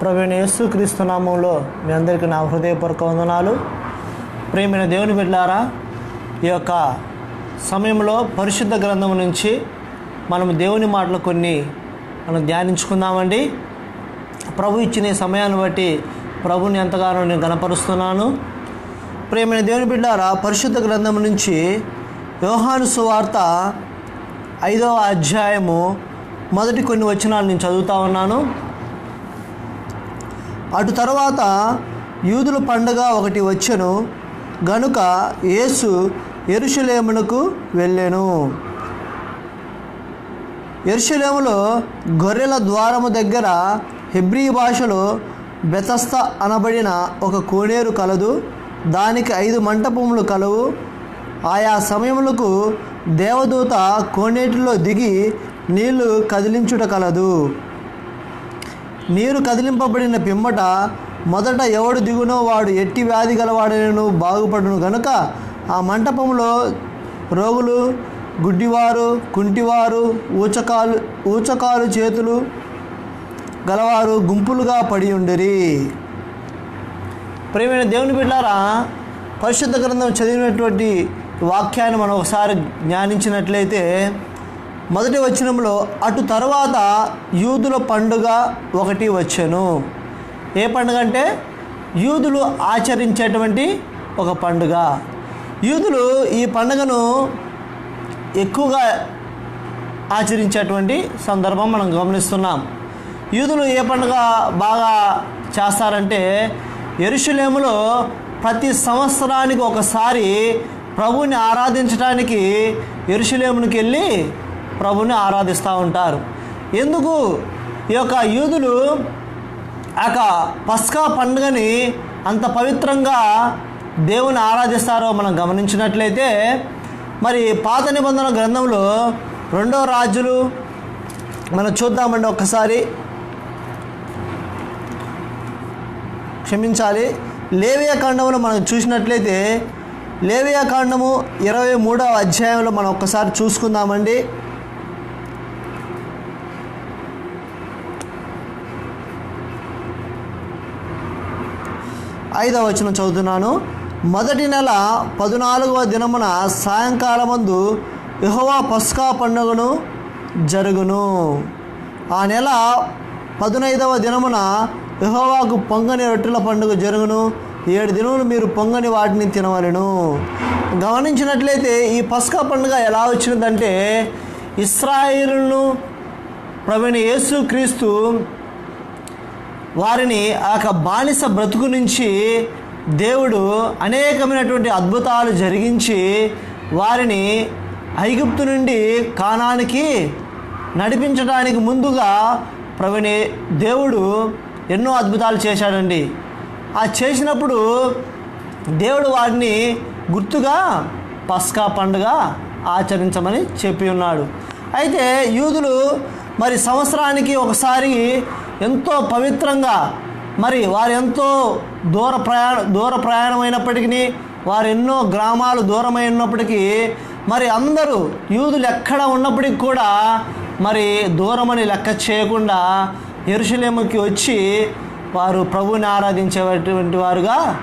ప్రవీణ యేసు క్రీస్తు నామంలో మీ అందరికీ నా హృదయపూర్వక వందనాలు. ప్రేమైన దేవుని బిడ్డారా ఈ యొక్క సమయంలో పరిశుద్ధ గ్రంథం నుంచి మనం దేవుని మాటలు కొన్ని మనం ధ్యానించుకుందామండి. ప్రభు ఇచ్చిన సమయాన్ని బట్టి ప్రభుని ఎంతగానో నేను గనపరుస్తున్నాను ప్రేమైన దేవుని బిడ్డారా పరిశుద్ధ గ్రంథం నుంచి యోహాను సువార్త ఐదవ అధ్యాయము మొదటి కొన్ని వచనాలు నేను చదువుతా ఉన్నాను. అటు తర్వాత యూదుల పండగ ఒకటి వచ్చెను. గనుక యేసు ఎరుషలేమునకు వెళ్ళాను. ఎరుషులేములో గొర్రెల ద్వారము దగ్గర హెబ్రీ భాషలో బెతస్త అనబడిన ఒక కోనేరు కలదు. దానికి ఐదు మంటపములు కలవు. ఆయా సమయములకు దేవదూత కోనేటిలో దిగి నీళ్ళు కదిలించుట కలదు. నీరు కదిలింపబడిన పిమ్మట మొదట ఎవడు దిగునో వాడు ఎట్టి వ్యాధి గలవాడను బాగుపడును గనుక ఆ మంటపంలో రోగులు గుడ్డివారు కుంటివారు ఊచకాలు ఊచకాలు చేతులు గలవారు గుంపులుగా పడి ఉండిరి. ప్రేమైన దేవుని బిడ్డారా పరిశుద్ధ గ్రంథం చదివినటువంటి వాక్యాన్ని మనం ఒకసారి జ్ఞానించినట్లయితే మొదటి వచనంలో అటు తర్వాత యూదుల పండుగ ఒకటి వచ్చాను. ఏ పండుగ అంటే? యూదులు ఆచరించేటువంటి ఒక పండుగ. యూదులు ఈ పండుగను ఎక్కువగా ఆచరించేటువంటి సందర్భం మనం గమనిస్తున్నాం. యూదులు ఏ పండుగ బాగా చేస్తారంటే ఎరుషులేములో ప్రతి సంవత్సరానికి ఒకసారి ప్రభుని ఆరాధించడానికి ఎరుషులేమునికి వెళ్ళి ప్రభుని ఆరాధిస్తూ ఉంటారు. ఎందుకు? ఈ యొక్క యూదులు ఆ యొక్క పస్కా పండుగని అంత పవిత్రంగా దేవుని ఆరాధిస్తారో మనం గమనించినట్లయితే మరి పాత నిబంధన గ్రంథంలో రెండో రాజులు మనం చూద్దామండి ఒక్కసారి. క్షమించాలి. లేవియా కాండంలో మనం చూసినట్లయితే లేవియా కాండము ఇరవై మూడవ అధ్యాయంలో మనం ఒక్కసారి చూసుకుందామండి. ఐదవ వచనం చదువుతున్నాను. మొదటి నెల పద్నాలుగవ దినమున సాయంకాలమందు యెహోవా పస్కా పండుగను జరుగును. ఆ నెల పదునైదవ దినమున యెహోవాకు పొంగని రొట్టెల పండుగ జరుగును. ఏడు దినములు మీరు పొంగని వాటిని తినవలను. గమనించినట్లయితే ఈ పస్కా పండుగ ఎలా వచ్చిందంటే ఇస్రాయిల్ను ప్రవీణ యేసు క్రీస్తు వారిని ఆ యొక్క బానిస బ్రతుకు నుంచి దేవుడు అనేకమైనటువంటి అద్భుతాలు జరిగించి వారిని ఐగుప్తు నుండి కానానికి నడిపించడానికి ముందుగా ప్రవీణి దేవుడు ఎన్నో అద్భుతాలు చేశాడండి. ఆ చేసినప్పుడు దేవుడు వారిని గుర్తుగా పస్కా పండుగ ఆచరించమని చెప్పి ఉన్నాడు. అయితే యూదులు మరి సంవత్సరానికి ఒకసారి ఎంతో పవిత్రంగా మరి వారు ఎంతో దూర ప్రయాణ దూర ప్రయాణమైనప్పటికీ వారు ఎన్నో గ్రామాలు దూరమై ఉన్నప్పటికీ మరి అందరూ యూదులు ఎక్కడ ఉన్నప్పటికీ కూడా మరి దూరమని లెక్క చేయకుండా ఎరుషలేముకి వచ్చి వారు ప్రభుని ఆరాధించేటువంటి వారుగా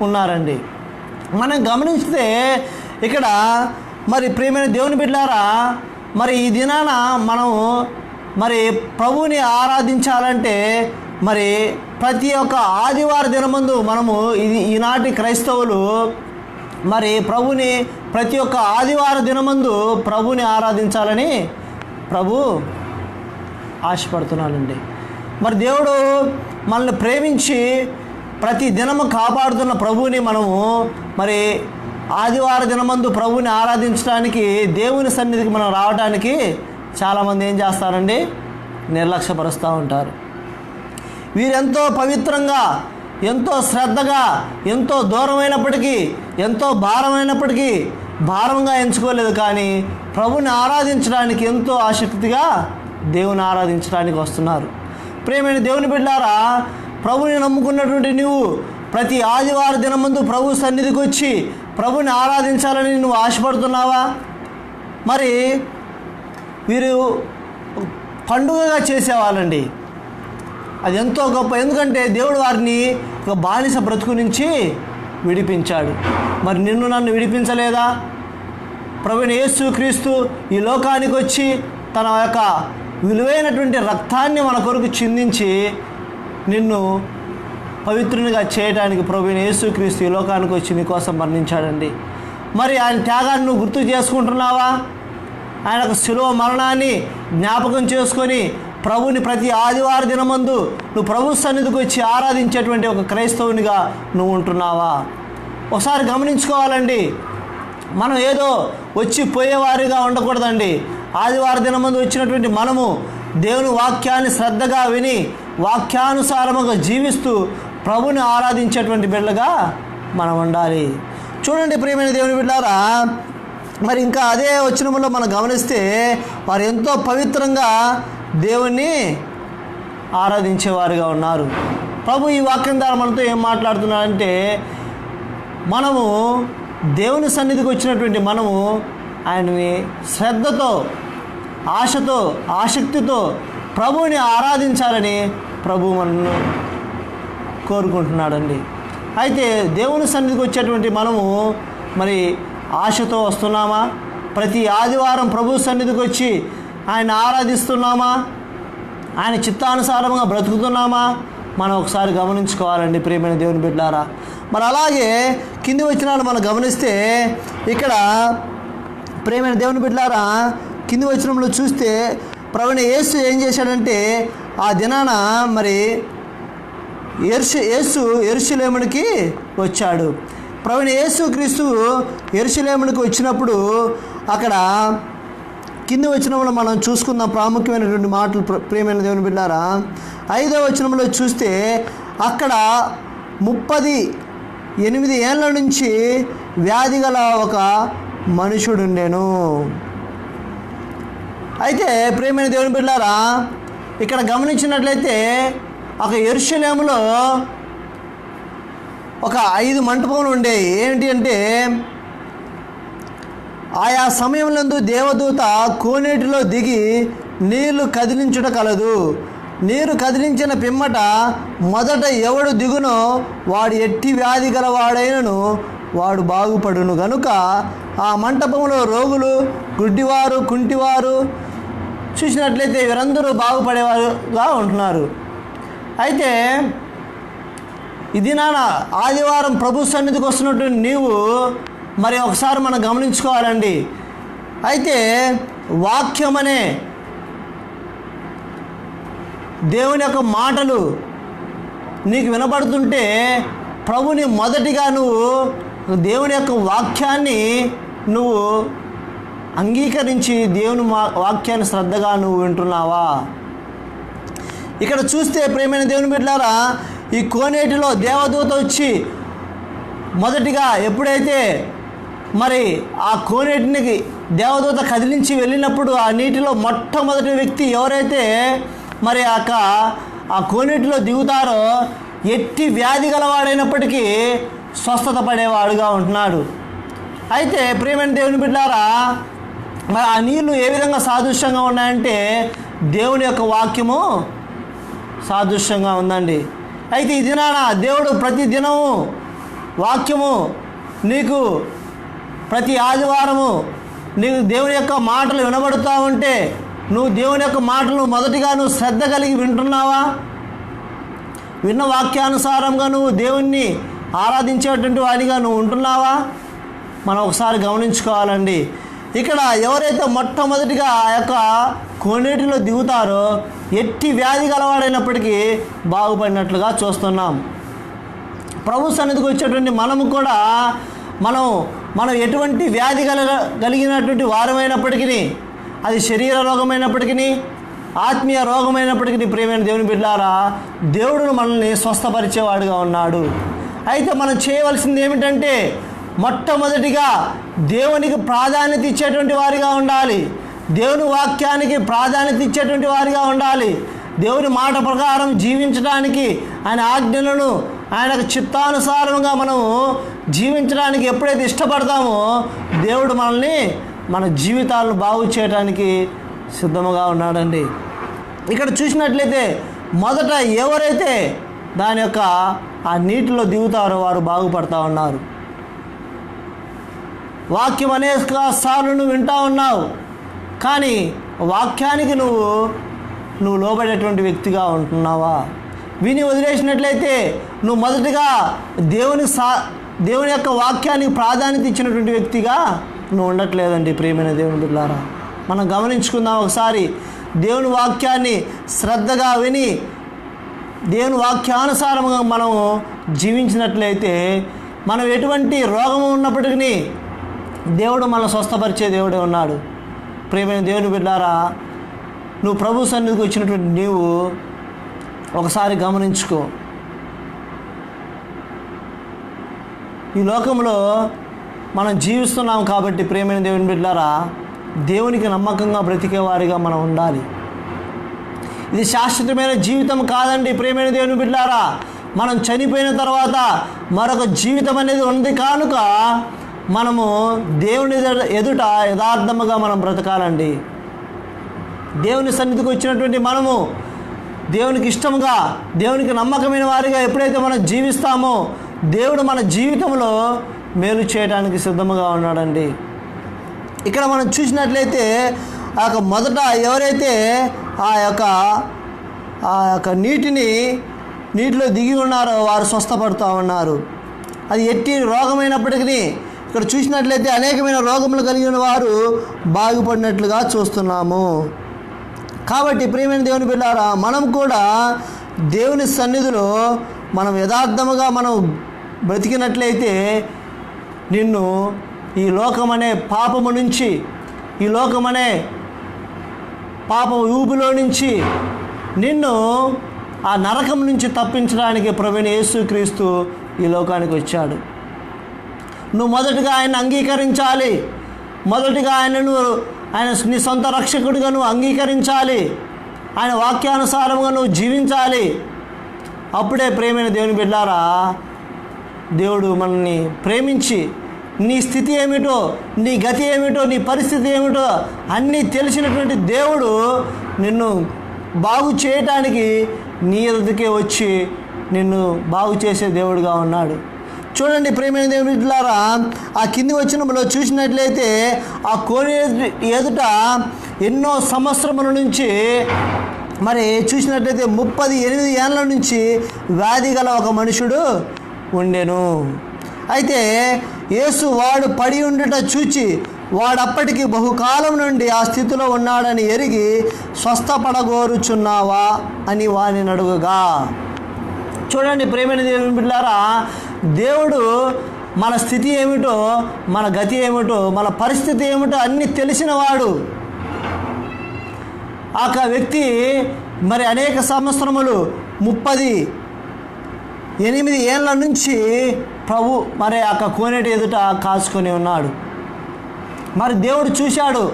ఉన్నారండి. మనం గమనిస్తే ఇక్కడ మరి ప్రియమైన దేవుని బిడ్డారా మరి ఈ దినాన మనం మరి ప్రభుని ఆరాధించాలంటే మరి ప్రతి ఒక్క ఆదివార దినమందు మనము ఇది ఈనాటి క్రైస్తవులు మరి ప్రభుని ప్రతి ఒక్క ఆదివార దినమందు ప్రభుని ఆరాధించాలని ప్రభు ఆశపడుతున్నానండి. మరి దేవుడు మనల్ని ప్రేమించి ప్రతి దినము కాపాడుతున్న ప్రభువుని మనము మరి ఆదివార దినమందు ప్రభుని ఆరాధించడానికి దేవుని సన్నిధికి మనం రావడానికి చాలామంది ఏం చేస్తారండి? నిర్లక్ష్యపరుస్తూ ఉంటారు. వీరెంతో పవిత్రంగా ఎంతో శ్రద్ధగా ఎంతో దూరమైనప్పటికీ ఎంతో భారమైనప్పటికీ భారంగా ఎంచుకోలేదు కానీ ప్రభుని ఆరాధించడానికి ఎంతో ఆసక్తిగా దేవుని ఆరాధించడానికి వస్తున్నారు. ప్రేమైన దేవుని బిడ్డారా ప్రభుని నమ్ముకున్నటువంటి నువ్వు ప్రతి ఆదివారం దినమందు ప్రభు సన్నిధికి వచ్చి ప్రభుని ఆరాధించాలని నువ్వు ఆశపడుతున్నావా? మరి వీరు పండుగగా చేసేవాళ్ళండి. అది ఎంతో గొప్ప ఎందుకంటే దేవుడు వారిని ఒక బానిస బ్రతుకు నుంచి విడిపించాడు. మరి నిన్ను నన్ను విడిపించలేదా? ప్రవీణ యేసు క్రీస్తు ఈ లోకానికి వచ్చి తన యొక్క విలువైనటువంటి రక్తాన్ని మన కొరకు చిందించి నిన్ను పవిత్రునిగా చేయడానికి ప్రవీణ యేసు క్రీస్తు ఈ లోకానికి వచ్చి నీ కోసం మరణించాడండి. మరి ఆయన త్యాగాన్ని నువ్వు గుర్తు చేసుకుంటున్నావా? ఆయన శిలువ మరణాన్ని జ్ఞాపకం చేసుకొని ప్రభుని ప్రతి ఆదివార దినమందు నువ్వు ప్రభు సన్నిధికి వచ్చి ఆరాధించేటువంటి ఒక క్రైస్తవునిగా నువ్వు ఉంటున్నావా? ఒకసారి గమనించుకోవాలండి. మనం ఏదో వచ్చి పోయేవారిగా ఉండకూడదండి. ఆదివార దినమందు వచ్చినటువంటి మనము దేవుని వాక్యాన్ని శ్రద్ధగా విని వాక్యానుసారముగా జీవిస్తూ ప్రభుని ఆరాధించేటువంటి బిడ్డగా మనం ఉండాలి. చూడండి ప్రియమైన దేవుని బిడ్డారా మరి ఇంకా అదే వచ్చినములో మనం గమనిస్తే వారు ఎంతో పవిత్రంగా దేవుణ్ణి ఆరాధించేవారుగా ఉన్నారు. ప్రభు ఈ వాక్యం ద్వారా మనతో ఏం మాట్లాడుతున్నాడంటే మనము దేవుని సన్నిధికి వచ్చినటువంటి మనము ఆయనని శ్రద్ధతో ఆశతో ఆసక్తితో ప్రభువుని ఆరాధించాలని ప్రభు మనను కోరుకుంటున్నాడండి. అయితే దేవుని సన్నిధికి వచ్చేటువంటి మనము మరి ఆశతో వస్తున్నామా? ప్రతి ఆదివారం ప్రభు సన్నిధికి వచ్చి ఆయన ఆరాధిస్తున్నామా? ఆయన చిత్తానుసారంగా బ్రతుకుతున్నామా? మనం ఒకసారి గమనించుకోవాలండి ప్రియమైన దేవుని బిడ్డారా. మరి అలాగే కింది వచ్చినాలు మనం గమనిస్తే ఇక్కడ ప్రేమైన దేవుని బిడ్డారా కింది వచ్చినంలో చూస్తే ప్రవీణ యేసు ఏం చేశాడంటే ఆ దినాన మరి ఎర్షు యేసు ఎరుసలేమునికి వచ్చాడు. ప్రవీణ యేసు క్రీస్తు వచ్చినప్పుడు అక్కడ కింద వచనంలో మనం చూసుకుందాం ప్రాముఖ్యమైనటువంటి మాటలు ప్ర- ప్రియమైన దేవుని బిడ్డారా. ఐదో వచనంలో చూస్తే అక్కడ ముప్పది ఎనిమిది ఏళ్ళ నుంచి వ్యాధి గల ఒక మనుషుడు నేను అయితే ప్రేమైన దేవుని బిడ్డారా ఇక్కడ గమనించినట్లయితే ఒక ఎరుషలేములో ఒక ఐదు మంటపములు ఉండేవి. ఏంటి అంటే ఆయా సమయంలో దేవదూత కోనేటిలో దిగి నీళ్ళు కదిలించుట కలదు. నీరు కదిలించిన పిమ్మట మొదట ఎవడు దిగునో వాడు ఎట్టి వ్యాధి గలవాడైనను వాడు బాగుపడును. గనుక ఆ మంటపంలో రోగులు గుడ్డివారు కుంటివారు చూసినట్లయితే వీరందరూ బాగుపడేవారుగా ఉంటున్నారు. అయితే ఇది నాన్న ఆదివారం ప్రభు సన్నిధికి వస్తున్నటువంటి నీవు మరి ఒకసారి మనం గమనించుకోవాలండి. అయితే వాక్యం అనే దేవుని యొక్క మాటలు నీకు వినపడుతుంటే ప్రభుని మొదటిగా నువ్వు దేవుని యొక్క వాక్యాన్ని నువ్వు అంగీకరించి దేవుని మా వాక్యాన్ని శ్రద్ధగా నువ్వు వింటున్నావా? ఇక్కడ చూస్తే ప్రేమైన దేవుని బిడ్డారా ఈ కోనేటిలో దేవదూత వచ్చి మొదటిగా ఎప్పుడైతే మరి ఆ కోనేటిని దేవదూత కదిలించి వెళ్ళినప్పుడు ఆ నీటిలో మొట్టమొదటి వ్యక్తి ఎవరైతే మరి ఆక ఆ కోనేటిలో దిగుతారో ఎట్టి వ్యాధి గలవాడైనప్పటికీ స్వస్థత పడేవాడుగా ఉంటున్నాడు. అయితే ప్రేమైన దేవుని బిడ్డారా మరి ఆ నీళ్ళు ఏ విధంగా సాదృశ్యంగా ఉన్నాయంటే దేవుని యొక్క వాక్యము సాదృశ్యంగా ఉందండి. అయితే ఈ దినాన దేవుడు ప్రతి దినము వాక్యము నీకు ప్రతి ఆదివారము నీకు దేవుని యొక్క మాటలు వినబడుతూ ఉంటే నువ్వు దేవుని యొక్క మాటలు మొదటిగా నువ్వు శ్రద్ధ కలిగి వింటున్నావా? విన్న వాక్యానుసారంగా నువ్వు దేవుణ్ణి ఆరాధించేటువంటి వాడిగా నువ్వు ఉంటున్నావా? మనం ఒకసారి గమనించుకోవాలండి. ఇక్కడ ఎవరైతే మొట్టమొదటిగా ఆ యొక్క కోనేటిలో దిగుతారో ఎట్టి వ్యాధి గలవాడైనప్పటికీ బాగుపడినట్లుగా చూస్తున్నాం. ప్రభు సన్నిధికి వచ్చేటువంటి మనము కూడా మనం మనం ఎటువంటి వ్యాధి కల కలిగినటువంటి వారమైనప్పటికీ అది శరీర రోగమైనప్పటికీ ఆత్మీయ రోగమైనప్పటికీ ప్రియమైన దేవుని బిడ్డారా దేవుడు మనల్ని స్వస్థపరిచేవాడుగా ఉన్నాడు. అయితే మనం చేయవలసింది ఏమిటంటే మొట్టమొదటిగా దేవునికి ప్రాధాన్యత ఇచ్చేటువంటి వారిగా ఉండాలి. దేవుని వాక్యానికి ప్రాధాన్యత ఇచ్చేటువంటి వారిగా ఉండాలి. దేవుని మాట ప్రకారం జీవించడానికి ఆయన ఆజ్ఞలను ఆయనకు చిత్తానుసారంగా మనము జీవించడానికి ఎప్పుడైతే ఇష్టపడతామో దేవుడు మనల్ని మన జీవితాలను బాగు చేయడానికి సిద్ధముగా ఉన్నాడండి. ఇక్కడ చూసినట్లయితే మొదట ఎవరైతే దాని యొక్క ఆ నీటిలో దిగుతారో వారు బాగుపడతా ఉన్నారు. వాక్యం అనేక సార్లు నువ్వు వింటా ఉన్నావు. కానీ వాక్యానికి నువ్వు నువ్వు లోబడేటువంటి వ్యక్తిగా ఉంటున్నావా? విని వదిలేసినట్లయితే నువ్వు మొదటిగా దేవుని సా దేవుని యొక్క వాక్యానికి ప్రాధాన్యత ఇచ్చినటువంటి వ్యక్తిగా నువ్వు ఉండట్లేదండి ప్రియమైన దేవుని బిడ్డారా. మనం గమనించుకుందాం ఒకసారి. దేవుని వాక్యాన్ని శ్రద్ధగా విని దేవుని వాక్యానుసారంగా మనం జీవించినట్లయితే మనం ఎటువంటి రోగము ఉన్నప్పటికీ దేవుడు మన స్వస్థపరిచే దేవుడే ఉన్నాడు. ప్రియమైన దేవుని బిడ్డారా నువ్వు ప్రభు సన్నిధికి వచ్చినటువంటి నీవు ఒకసారి గమనించుకో. ఈ లోకంలో మనం జీవిస్తున్నాం కాబట్టి ప్రేమైన దేవుని బిడ్డారా దేవునికి నమ్మకంగా బ్రతికేవారిగా మనం ఉండాలి. ఇది శాశ్వతమైన జీవితం కాదండి ప్రేమైన దేవుని బిడ్డారా. మనం చనిపోయిన తర్వాత మరొక జీవితం అనేది ఉంది కానుక మనము దేవుని ఎదుట- ఎదుట యథార్థముగా మనం బ్రతకాలండి. దేవుని సన్నిధికి వచ్చినటువంటి మనము దేవునికి ఇష్టముగా దేవునికి నమ్మకమైన వారిగా ఎప్పుడైతే మనం జీవిస్తామో దేవుడు మన జీవితంలో మేలు చేయడానికి సిద్ధముగా ఉన్నాడండి. ఇక్కడ మనం చూసినట్లయితే ఆ యొక్క మొదట ఎవరైతే ఆ యొక్క ఆ యొక్క నీటిని నీటిలో దిగి ఉన్నారో వారు స్వస్థపడుతూ ఉన్నారు. అది ఎట్టి రోగమైనప్పటికీ ఇక్కడ చూసినట్లయితే అనేకమైన రోగములు కలిగిన వారు బాగుపడినట్లుగా చూస్తున్నాము. కాబట్టి ప్రియమైన దేవుని బిడ్డారా మనం కూడా దేవుని సన్నిధిలో మనం యథార్థముగా మనం బ్రతికినట్లయితే నిన్ను ఈ లోకమనే పాపము నుంచి ఈ లోకమనే పాప ఊబిలో నుంచి నిన్ను ఆ నరకం నుంచి తప్పించడానికి ప్రవీణ యేసుక్రీస్తు ఈ లోకానికి వచ్చాడు. నువ్వు మొదటగా ఆయన అంగీకరించాలి. మొదటిగా ఆయనను ఆయన నీ సొంత రక్షకుడిగా నువ్వు అంగీకరించాలి. ఆయన వాక్యానుసారంగా నువ్వు జీవించాలి. అప్పుడే ప్రేమైన దేవుని బిడ్డారా దేవుడు మనల్ని ప్రేమించి నీ స్థితి ఏమిటో నీ గతి ఏమిటో నీ పరిస్థితి ఏమిటో అన్నీ తెలిసినటువంటి దేవుడు నిన్ను బాగు చేయటానికి నీ ఎదుటికే వచ్చి నిన్ను బాగు చేసే దేవుడుగా ఉన్నాడు. చూడండి ప్రేమైన దేవుడిలారా ఆ కింది వచ్చినప్పుడు చూసినట్లయితే ఆ కోడి ఎదుట ఎన్నో సంవత్సరముల నుంచి మరి చూసినట్లయితే ముప్పది ఎనిమిది ఏళ్ళ నుంచి వ్యాధి గల ఒక మనుషుడు ఉండెను. అయితే యేసు వాడు పడి ఉండుట చూచి వాడప్పటికి బహుకాలం నుండి ఆ స్థితిలో ఉన్నాడని ఎరిగి స్వస్థపడగోరుచున్నావా అని వాని అడుగుగా. చూడండి ప్రేమైన దేవుని బిడ్డారా దేవుడు మన స్థితి ఏమిటో మన గతి ఏమిటో మన పరిస్థితి ఏమిటో అన్నీ తెలిసినవాడు. ఆ వ్యక్తి మరి అనేక సంవత్సరములు ముప్పది ఎనిమిది ఏళ్ళ నుంచి ప్రభు మరి ఆ యొక్క కోనేటి ఎదుట కాచుకొని ఉన్నాడు. మరి దేవుడు చూశాడు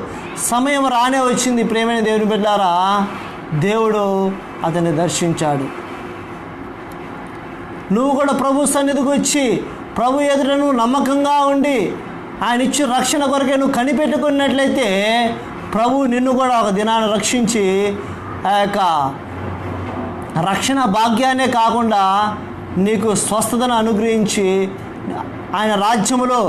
సమయం రానే వచ్చింది ప్రేమైన దేవుని బిడ్డారా దేవుడు అతన్ని దర్శించాడు. నువ్వు కూడా ప్రభు సన్నిధికి వచ్చి ప్రభు ఎదుట నువ్వు నమ్మకంగా ఉండి ఆయన ఇచ్చి రక్షణ కొరకే నువ్వు కనిపెట్టుకున్నట్లయితే ప్రభు నిన్ను కూడా ఒక దినాన్ని రక్షించి ఆ యొక్క రక్షణ భాగ్యాన్నే కాకుండా నీకు స్వస్థతను అనుగ్రహించి ఆయన రాజ్యములో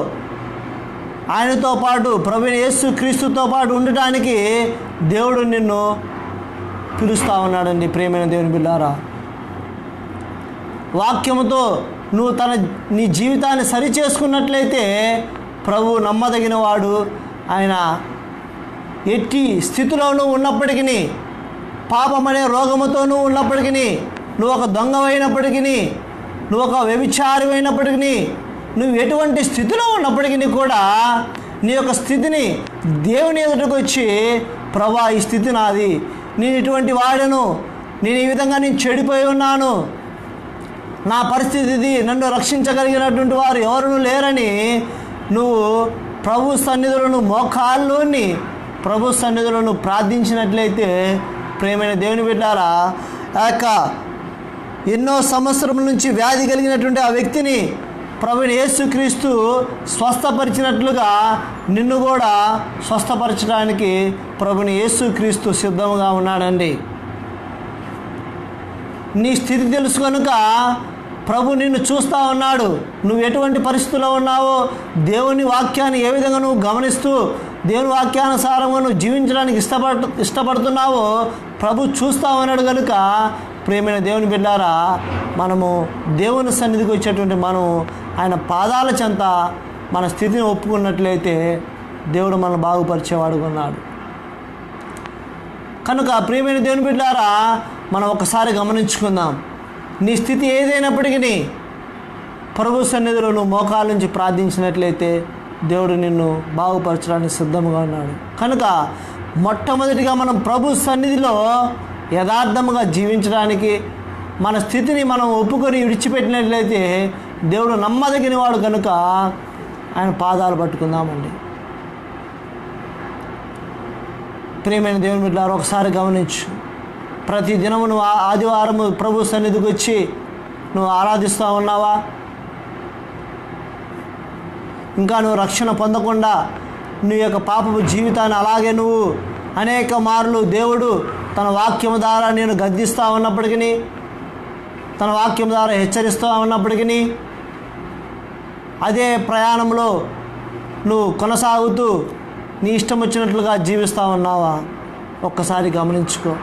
ఆయనతో పాటు ప్రభు యేసు క్రీస్తుతో పాటు ఉండటానికి దేవుడు నిన్ను పిలుస్తూ ఉన్నాడండి ప్రేమైన దేవుని బిడ్డారా. వాక్యముతో నువ్వు తన నీ జీవితాన్ని సరి చేసుకున్నట్లయితే ప్రభు నమ్మదగిన వాడు ఆయన ఎట్టి స్థితిలోనూ ఉన్నప్పటికీ పాపమనే రోగముతోనూ ఉన్నప్పటికీ నువ్వు ఒక దొంగవైనప్పటికీ నువ్వు ఒక వ్యభిచారమైనప్పటికీ నువ్వు ఎటువంటి స్థితిలో ఉన్నప్పటికీ కూడా నీ యొక్క స్థితిని దేవుని ఎదుటకు వచ్చి ప్రభా ఈ స్థితి నాది. నేను ఇటువంటి వాడను. నేను ఈ విధంగా నేను చెడిపోయి ఉన్నాను. నా పరిస్థితి ఇది నన్ను రక్షించగలిగినటువంటి వారు ఎవరు లేరని నువ్వు ప్రభు సన్నిధులను మోకాల్లోని ప్రభు సన్నిధులను ప్రార్థించినట్లయితే ప్రేమైన దేవుని బిడ్డారా ఆ యొక్క ఎన్నో సంవత్సరముల నుంచి వ్యాధి కలిగినటువంటి ఆ వ్యక్తిని ప్రభుని యేసుక్రీస్తు స్వస్థపరిచినట్లుగా నిన్ను కూడా స్వస్థపరచడానికి ప్రభుని యేసుక్రీస్తు సిద్ధంగా ఉన్నాడండి. నీ స్థితి తెలుసు కనుక ప్రభు నిన్ను చూస్తూ ఉన్నాడు. నువ్వు ఎటువంటి పరిస్థితుల్లో ఉన్నావో దేవుని వాక్యాన్ని ఏ విధంగా నువ్వు గమనిస్తూ దేవుని వాక్యానుసారంగా నువ్వు జీవించడానికి ఇష్టపడు ఇష్టపడుతున్నావో ప్రభు చూస్తూ ఉన్నాడు కనుక ప్రేమైన దేవుని బిడ్డారా మనము దేవుని సన్నిధికి వచ్చేటువంటి మనం ఆయన పాదాల చెంత మన స్థితిని ఒప్పుకున్నట్లయితే దేవుడు మనం బాగుపరిచేవాడు ఉన్నాడు. కనుక ప్రియమైన దేవుని బిడ్డారా మనం ఒకసారి గమనించుకుందాం. నీ స్థితి ఏదైనప్పటికీ ప్రభు సన్నిధిలో నువ్వు మోకాల నుంచి ప్రార్థించినట్లయితే దేవుడు నిన్ను బాగుపరచడానికి సిద్ధంగా ఉన్నాడు. కనుక మొట్టమొదటిగా మనం ప్రభు సన్నిధిలో యథార్థముగా జీవించడానికి మన స్థితిని మనం ఒప్పుకొని విడిచిపెట్టినట్లయితే దేవుడు నమ్మదగిన వాడు కనుక ఆయన పాదాలు పట్టుకుందామండి. ప్రియమైన దేవుని బిడ్డలారా ఒకసారి గమనించు. ప్రతి దినము నువ్వు ఆ- ఆదివారము ప్రభు సన్నిధికి వచ్చి నువ్వు ఆరాధిస్తూ ఉన్నావా? ఇంకా నువ్వు రక్షణ పొందకుండా నీ యొక్క పాపపు జీవితాన్ని అలాగే నువ్వు అనేక మార్లు దేవుడు తన వాక్యం ద్వారా నేను గద్దిస్తూ ఉన్నప్పటికీ తన వాక్యం ద్వారా హెచ్చరిస్తూ ఉన్నప్పటికీ అదే ప్రయాణంలో నువ్వు కొనసాగుతూ నీ ఇష్టం వచ్చినట్లుగా జీవిస్తూ ఉన్నావా? ఒక్కసారి గమనించుకో.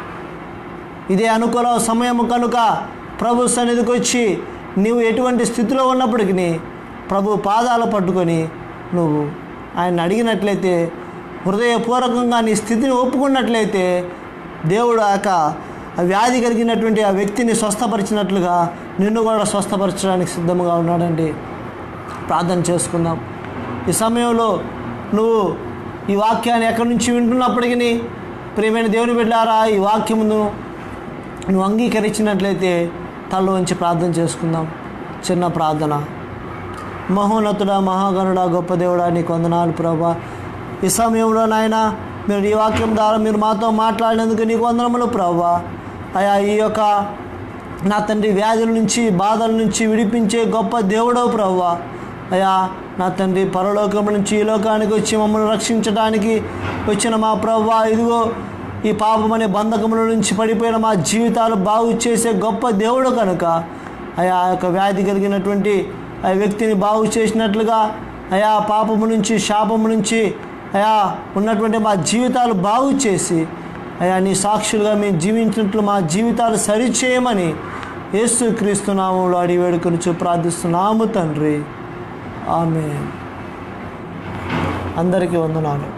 ఇదే అనుకూల సమయం కనుక ప్రభు సన్నిధికి వచ్చి నీవు ఎటువంటి స్థితిలో ఉన్నప్పటికీ ప్రభు పాదాలు పట్టుకొని నువ్వు ఆయన అడిగినట్లయితే హృదయపూర్వకంగా నీ స్థితిని ఒప్పుకున్నట్లయితే దేవుడు ఆక వ్యాధి కలిగినటువంటి ఆ వ్యక్తిని స్వస్థపరిచినట్లుగా నిన్ను కూడా స్వస్థపరచడానికి సిద్ధంగా ఉన్నాడండి. ప్రార్థన చేసుకుందాం. ఈ సమయంలో నువ్వు ఈ వాక్యాన్ని ఎక్కడి నుంచి వింటున్నప్పటికీ ప్రియమైన దేవుని బిడ్డారా ఈ వాక్యమును నువ్వు అంగీకరించినట్లయితే తలలోంచి ప్రార్థన చేసుకుందాం. చిన్న ప్రార్థన. మహోన్నతుడ మహాగణుడ గొప్ప దేవుడా నీకు వందనాలు ప్రభా. ఈ సమయంలో నాయన మీరు ఈ వాక్యం ద్వారా మీరు మాతో మాట్లాడినందుకు నీకు వందనములు ప్రభా. అయా ఈ యొక్క నా తండ్రి వ్యాధుల నుంచి బాధల నుంచి విడిపించే గొప్ప దేవుడవు ప్రభా. అయా నా తండ్రి పరలోకం నుంచి ఈ లోకానికి వచ్చి మమ్మల్ని రక్షించడానికి వచ్చిన మా ప్రభా. ఇదిగో ఈ పాపం అనే బంధకముల నుంచి పడిపోయిన మా జీవితాలు బాగు చేసే గొప్ప దేవుడు కనుక అయా ఆ యొక్క వ్యాధి కలిగినటువంటి ఆ వ్యక్తిని బాగు చేసినట్లుగా అయా పాపము నుంచి శాపము నుంచి అయా ఉన్నటువంటి మా జీవితాలు బాగు చేసి అయా నీ సాక్షులుగా మేము జీవించినట్లు మా జీవితాలు సరిచేయమని యేసు క్రీస్తునామంలో అడిగి వేడుకొని ప్రార్థిస్తున్నాము తండ్రి. ఆమె అందరికీ వందనాలు.